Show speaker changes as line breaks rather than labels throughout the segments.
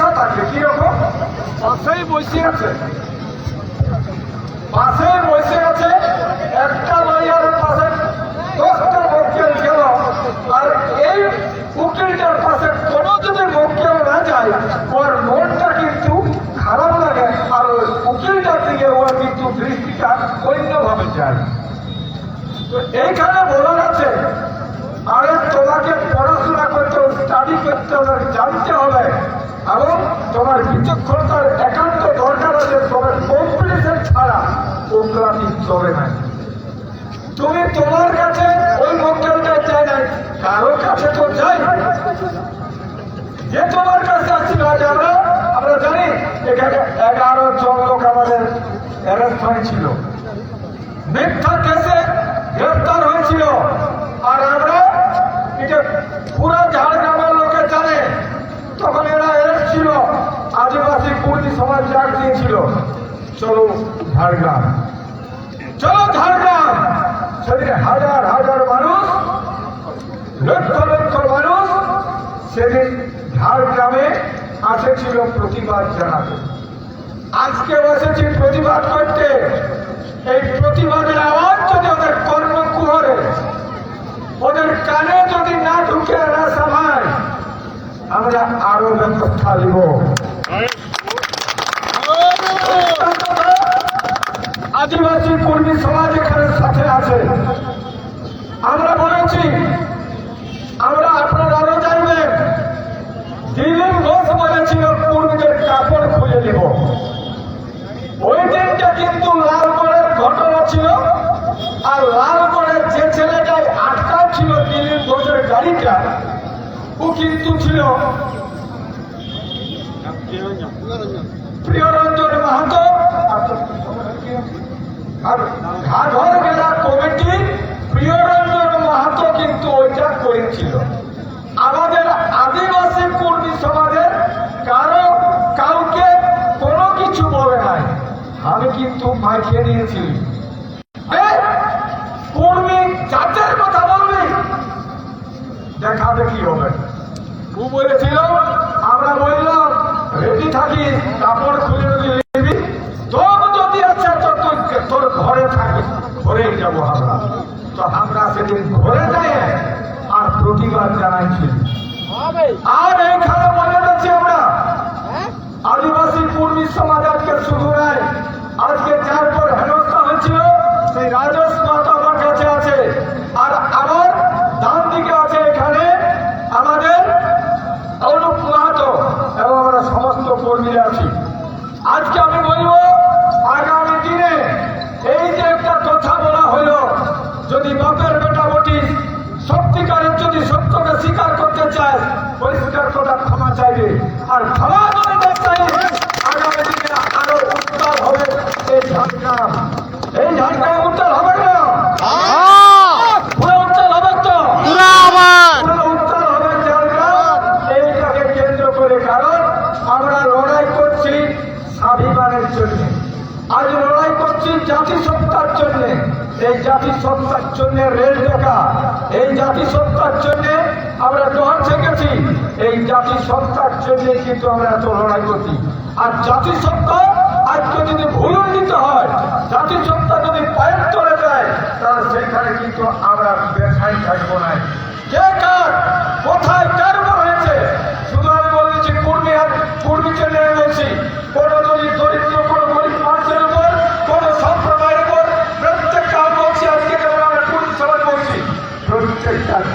একটা ঈর্ষা কীরকম পাশেই বসে আছে? পাশে বসে আছে একটা লয়ারের পাশে দশটা মক্কেল গেল আর এই উকিলটার পাশে কোনো যদি মক্কেল না যায় ওর মনটা কিন্তু খারাপ লাগে আর ওই উকিলটার দিকে ওর কিন্তু দৃষ্টিটা অন্যভাবে যায়। তো এইখানে বলা যাচ্ছে আরে তোমাকে পড়াশোনা করতে স্টাডি করতে হবে জানতে হবে এবং তোমার বিচক্ষণতার একান্ত দরকার আছে তবে কম্পিটিশন ছাড়া ওগুলাটি চলে না। তুমি তোমার কাছে ওই মক্কেলটা চাই নাই, কারও কাছে তো যাই যে তোমার কাছে আসছিল আমরা আমরা জানি, এখানে এগারো জন লোক আমাদের অ্যারেস্ট হয়েছিল। মিথ্যা কেসে গ্রেফতার হয়েছিল আর আমরা এটা পুরা ঝাড়গ্রামের লোকে জানে তখন এরা এসেছিল আদিবাসী কুর্দি সমাজ ডাক দিয়েছিল চলো ঝাড়গ্রাম চলো ঝাড়গ্রাম সেদিন হাজার হাজার মানুষ, লক্ষ লক্ষ মানুষ সেদিন ঝাড়গ্রামে আসেছিল প্রতিবাদ জানাতে। আজকে বসেছি প্রতিবাদ করতে। এই প্রতিবাদের আওয়াজ যদি ওদের কর্মকুহরে, ওদের কানে যদি না ঢুকে না সামায় আমরা আরও ব্যবস্থা নিব আদিবাসী কর্মী সমাজ এখানে সাথে আছে আমরা বলেছি আমরা আপনারা আরও জানবেন দিলীপ ঘোষ বলেছিল কর্মীদের কাপড় খুলে দিব ওই দিনটা কিন্তু লালগড়ের ঘটনা ছিল আর লালগড়ের যে ছেলেটাই আটকা ছিল দিলীপ ঘোষের গাড়িটা ও কিন্তু ছিল প্রিয়রঞ্জন মাহাতো, আর ঘাঘর জেলা কমিটি। প্রিয়রঞ্জন মাহাতো কিন্তু ওইটা করেছিল। আমাদের আদিবাসী কর্মী সমাজের কারও কাউকে কোনো কিছু বলে নাই। আমি কিন্তু মাইকে নিয়েছি। কর্মী জাতের দেখাবে কি হবে ও বলেছিল, আমরা বললাম, রেডি থাকি, কাপড় খুলে নিবি, তোর যদি আছে, তো তোর ঘরে থাকি, ঘরেই যাব আমরা। তো আমরা সেদিন ঘরে যাই আর প্রতিবাদ জানাইছি। আর এইখানে মনে রাখছি আমরা, আদিবাসী কর্মী সমাজ আজকে শুধু নয় আজকে যার পর হেনস্থা হয়েছিল, সেই রাজস জন্য। আজ লড়াই করছি জাতিসত্তার জন্য। এই জাতিসত্তার জন্য রেল দেখা এই জাতিসত্তার জন্য আমরা ডর থেকেছি এই জাতিসত্তার জন্য কিন্তু আমরা এত লড়াই করছি। আর জাতিসত্তা আজকে যদি ভুলুন দিতে হয়, জাতিসত্তা যদি পায়ের চলে যায়, তাহলে সেখানে কিন্তু আমরা ব্যথায় থাকব না। কে কার? কোথায় কার হয়েছে?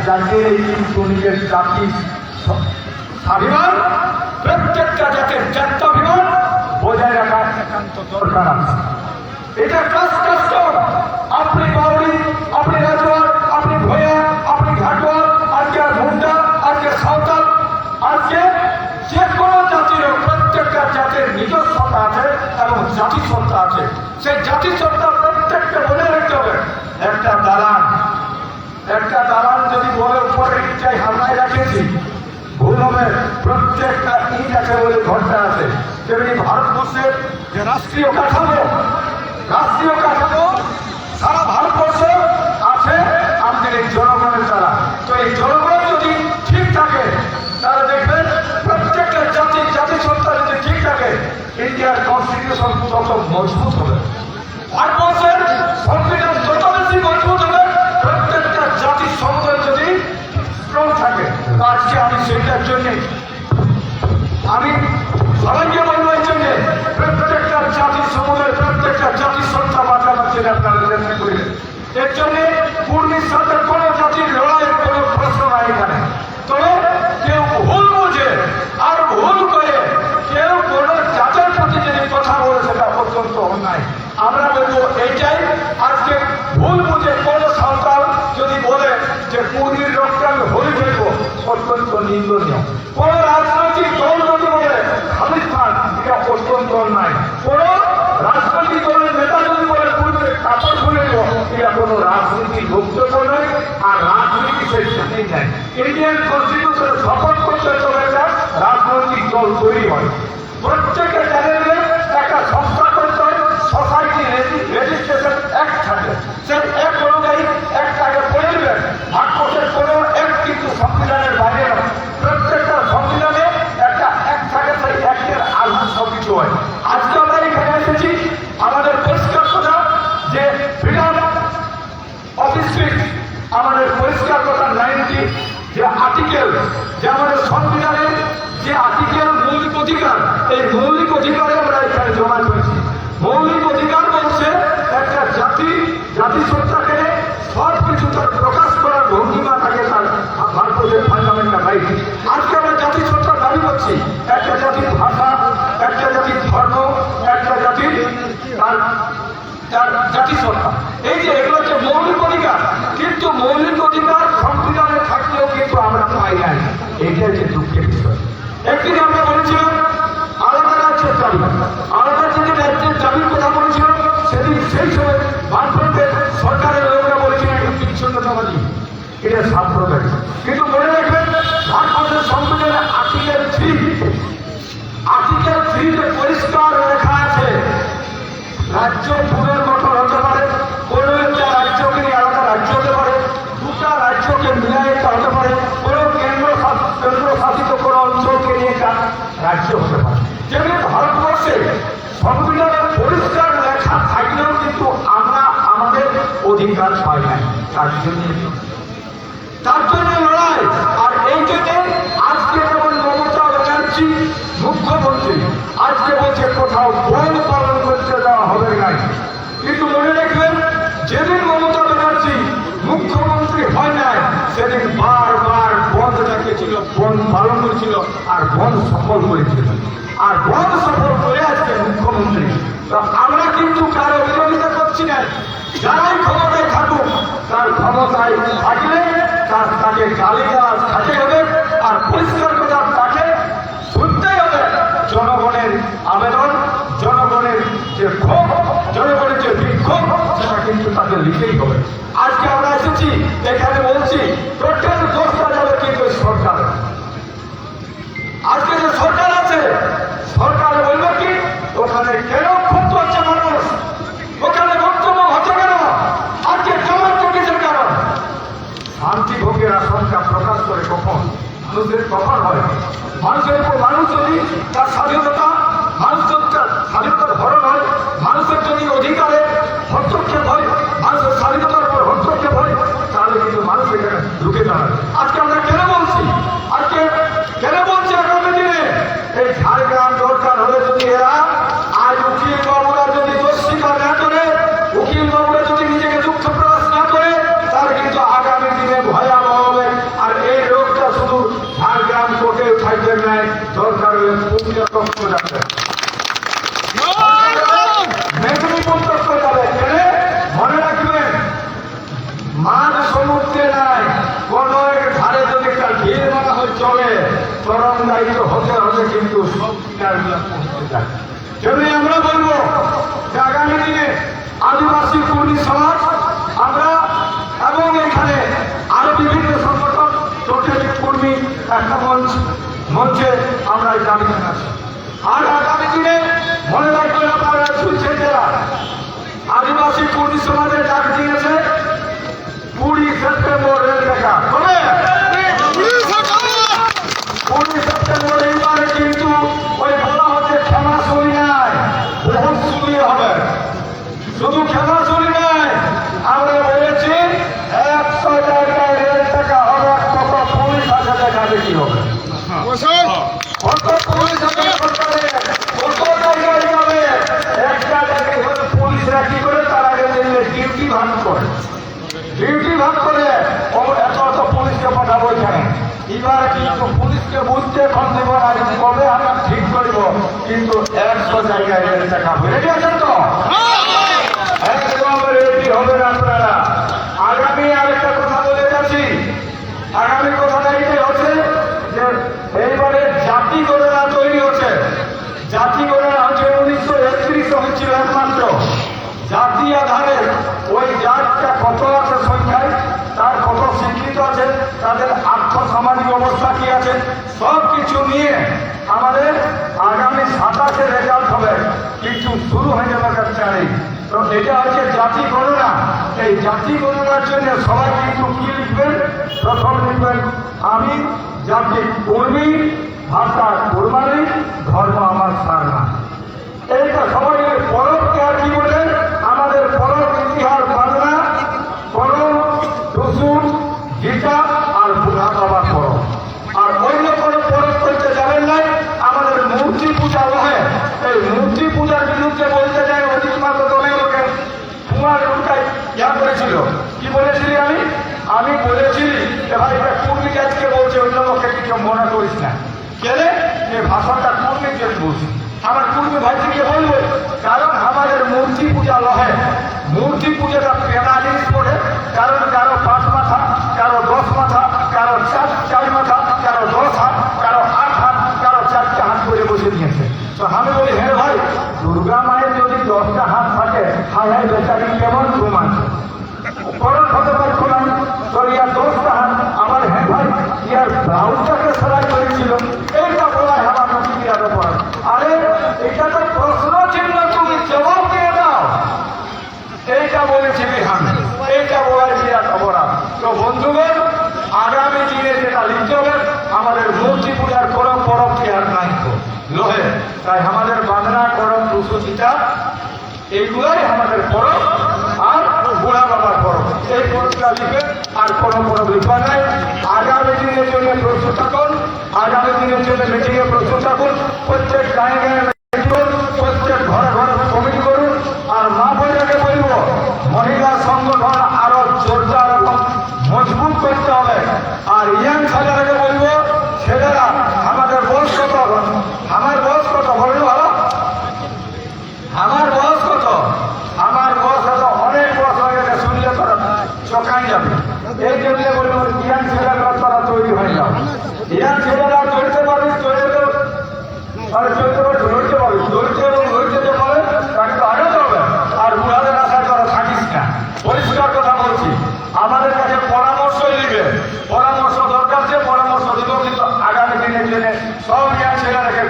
জাতির কিন্তু নিজের জাতি স- স্বাভিমান প্রত্যেকটা জাতির জাত্যাভিমান বজায় রাখা একান্ত দরকার আছে। এটা কাজ কষ্ট। আপনি বাউরি আপনি রাজওয়ার আপনি ভয়া, আপনি ঘাটোয়ার আজকে মুন্ডা, আজকে সাঁওতাল, আজকে যে কোনো জাতির প্রত্যেকটা জাতির নিজস্বতা আছে এবং জাতিসত্তা আছে। সেই জাতিসত্তা প্রত্যেকটা মনে রাখতে হবে একটা দালান একটা দালান যদি বলে উপরে ইটাই হামলায় রাখেছি ভুল হবে প্রত্যেকটা ইট আছে বলে ঘরটা আছে। তেমনি ভারতবর্ষের যে রাষ্ট্রীয় কাঠামো রাষ্ট্রীয় কাঠামো সারা ভারতবর্ষে আছে, আমাদের এই জনগণের দ্বারা। তো এই জনগণ যদি ঠিক থাকে, তাহলে দেখবেন প্রত্যেকটা জাতি জাতিসত্তা যদি ঠিক থাকে ইন্ডিয়ার কনস্টিটিউশন তত মজবুত হবে। এর জন্য পূর্ণির সাথে কোনো জাতির লড়াইয়ের কোনো প্রশ্ন নাই এখানে। তবে কেউ ভুল বুঝে আর ভুল করে কেউ কোনো জাতের প্রতি যদি কথা বলে সেটা অত্যন্ত অন্যায়। আমরা বলব এইটাই আজকে ভুল বুঝে কোনো সন্তান যদি বলে যে পূর্ণির রক্তে আমি হলি ফেলব অত্যন্ত নিন্দনীয়। কোন কোনো ভুক্ত চলে আর রাজনীতি সেই সাথে নেয়। ইন্ডিয়ান কনস্টিটিউশন শপথ করতে চলে যায় রাজনৈতিক দল তৈরি হয়। প্রত্যেকে এই যে এগুলো হচ্ছে মৌলিক অধিকার। কিন্তু মৌলিক অধিকার সংবিধানে থাকলেও কিন্তু আমরা পাই নাই। এইটা হচ্ছে দুঃখের বিষয়। একদিন আমরা বলেছিলাম, আলাদা রাজ্যের দাবি। আলাদা যদি রাজ্যের দাবির কথা বলেছিলাম সেদিন সেই সময় বামফ্রন্টের সরকারের লোকরা বলেছিলেন, এটা বিচ্ছিন্নতাবাদী এটা সাম্প্রদায়িক। কিন্তু মনে রাখবেন, ভারতবর্ষের সংবিধানে আর্টিকেল থ্রি, আর্টিকেল থ্রিতে পরিষ্কার লেখা আছে, রাজ্য কিন্তু আমরা আমাদের অধিকার পাই নাই তার জন্য। তার জন্য লড়াই। আর এই জন্য আজকে যেমন মমতা ব্যানার্জি মুখ্যমন্ত্রী, আজকে বলছে কোথাও বন পালন করতে দেওয়া হবে নাই। কিন্তু মনে রাখবেন, যেদিন মমতা ব্যানার্জি মুখ্যমন্ত্রী হয় নাই, সেদিন বারবার বন্ধ রেখেছিল বন পালন করেছিল, আর বন সফল করেছিল। আর বন সফল করে আজকে মুখ্যমন্ত্রী। তো আমরা কিন্তু কারও বিরোধিতা করছি না যারাই ক্ষমতায় থাকুক, তার ক্ষমতায় থাকলে তার তাকে গালি দেওয়া থাকে হবে, আর পরিষ্কার কথা তাকে শুনতেই হবে। জনগণের আবেদন, জনগণের যে ক্ষোভ, জনগণের যে বিক্ষোভ, সেটা কিন্তু তাকে লিখেই হবে। আজকে আমরা এসেছি, এখানে বলছি, টোটাল দোষটা যাবে কিন্তু সরকার। আজকে যে সরকার আছে, সরকার বলবে কি? ওখানে কেন একটা মঞ্চ মঞ্চে আমরা এই দাবি জানাচ্ছি। আর আগামী দিনে মনে রাখবেন আপনারা শুনছেন যারা আদিবাসী কুর্মী সমাজের ডাক দিয়েছে, কুড়ি সেপ্টেম্বর রেল দেখা কবে কুড়ি সেপ্টেম্বর এইবারে কিন্তু ওই বলা হচ্ছে ক্ষমা শুনি নাই বহুত শুনি হবে শুধু খেলা শুনি নাই আমরা বলেছি একশো জায়গায় রেল টাকা হবে কত পুলিশ আছে দেখা দেখি হবে কত পুলিশ আছে সরকারে কত জায়গায় যাবে একটা জায়গায় হলে পুলিশরা কি করে তার আগে ডিউটি ভাগ করে ডিউটি ভাগ করে ও এত এত পুলিশকে পাঠাবো এখানে এবার কিন্তু পুলিশকে বুঝতে এখন দেব না যে কবে আমরা ঠিক করব কিন্তু একশো জায়গায় রেল টাকা রেডি আছেন তো? একদম রেডি হবেন আপনারা। আগামী আরেকটা কথা বলে যাচ্ছি। আগামী কথাটা এইটাই হচ্ছে যে এইবারে জাতি গণনা তৈরি হচ্ছে। জাতি গণনা হচ্ছে উনিশশো একত্রিশে হচ্ছিল একমাত্র। জাতি আধারে ওই জাতটা কত আছে সংখ্যায়, তার কত শিক্ষিত আছে, তাদের আর্থ সামাজিক অবস্থা কি আছে সব কিছু নিয়ে আমাদের আগামী সাতাশে রেজাল্ট হবে। কিন্তু শুরু হয়ে যাবে চারি তো এটা হচ্ছে জাতি গণনা। এই জাতি গণনার জন্য সবাই কিন্তু কি লিখবেন? প্রথম লিখবেন, আমি, জাতি কর্মী, ভাষা কোরবানি ধর্ম আমার সার না এইটা সবাই পরবকে আর কি বলেন আমাদের পরব ইতিহাস বাংলা পরব রসুন গীতা আর বুধা বাবার পরব আর অন্য কোনো পরব করতে যাবেন নাই আমাদের মূর্তি পূজা নয় এই মূর্তি পূজার বিরুদ্ধে বলতে যায় অধিক মাত্র অনেক লোকে কুমার উল্টাই ইয়া করেছিল কি বলেছিলি আমি? আমি বলেছি ভাই এটা কুর্মি জাতিকে বলছে, অন্য লোককে কিছু মনে করিস না? কেলে? এই ভাষাটা কুর্মি জাতি বলছি। আমার কুর্মি ভাইকে বলব, কারণ আমাদের মূর্তি পূজা লহে। মূর্তি পূজাটা পেনা জিনিস পড়ে কারণ কারও পাঁচ মাথা, কারও দশ মাথা, কারও চার চার মাথা, কারও দশ হাত, কারও আট হাত, কারও চারটে হাত করে বসে দিয়েছে। তো আমি বলি হ্যাঁ ভাই, দুর্গা মায়ের যদি দশটা হাত থাকে, হায় বেচারি কেমন ঘুম আছে করণ হতে পরব এই লিখে আর কোনো পরব লিখা নাই। আগামী দিনের জন্য প্রস্তুত থাকুন। আগামী দিনের জন্য মিটিংয়ে প্রস্তুত থাকুন। প্রত্যেক গায়ে গায়ে meeting করুন, প্রত্যেক ঘরে ঘরে কমিটি করুন আর মা বোনকে বলব মহিলা সংগঠন আরও জোরদার এবং মজবুত করতে হবে আর ইয়াং ছেলেরাকে বলব ছেলেরা আমাদের বয়স কত আমার বয়স কত বলব ভালো আমার বয়স কত আমার বয়স হলো অনেক বয়স হয়ে গেছে শুনলে তোরা চকাই যাবে এই জন্য বলব ইয়াং ছেলেরা তারা তৈরি হয়ে যাও ইয়াং ছেলেরা চলতে পারবি চলতে আর চলতে পারবি ধরতে পারবি ধরতে এবং ধরতে যে পারে তাকে তো আগে হবে আর বুড়াদের আশায় তোরা থাকিস না পরিষ্কার কথা বলছি আমাদের কাছে পরামর্শই দিবে পরামর্শ দরকার যে পরামর্শ দিব কিন্তু আগামী দিনের জন্য সব ইয়াং ছেলেরাকে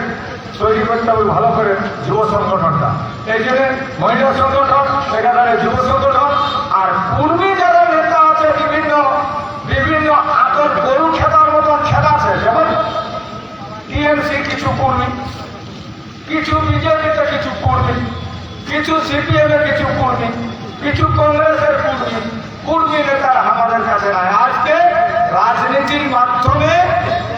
তৈরি করতে হবে ভালো করে যুব সংগঠনটা এই জন্য মহিলা সংগঠন এখানে যুব সংগঠন আর পূর্বী যারা নেতা আছে, বিভিন্ন বিভিন্ন আদর গরু খেলার মতন খেলা আছে, যেমন টিএমসি কিছু কর্মী, কিছু বিজেপিতে কিছু কর্মী, কিছু সিপিএম এর কিছু কর্মী, কিছু কংগ্রেসের কর্মী কর্মী নেতা আমাদের কাছে নাই। আজকে রাজনীতির মাধ্যমে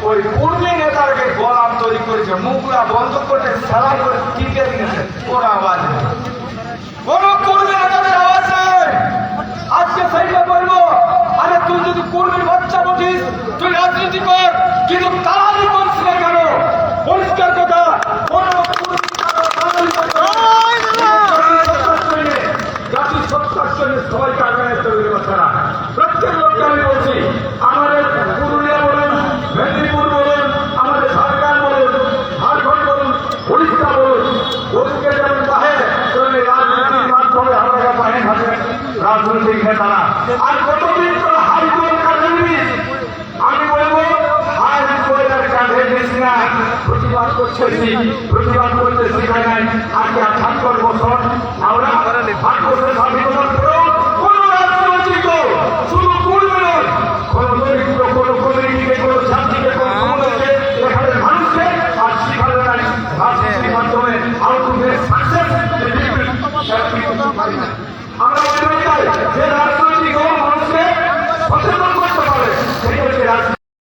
ওই কর্মী নেতাকে গোলাম তৈরি করেছে, মুখরা বন্ধ করে, সেলাই করে টিকে দিয়েছে ওর আওয়াজ নেই কোন কর্মী নেতাদের আওয়াজ নেই আজকে সাইডে বলব আরে তুই যদি কর্মীর বাচ্চা বটিস প্রতিবাদ করতেছি প্রতিবাদ করতে শিখে নাই আজকে আঠাত্তর বছর আমরা আট বছর স্বাধীনতার পরেও কোন রাজনৈতিক শুধু পূর্বে নয় কোন চরিত্র, কোন কমিউনিটিকে কোন ছাত্রীকে, কোন সমাজকে এখানে মানুষকে আর শিখানো আমরা
যে রাজনৈতিক মানুষকে সচেতন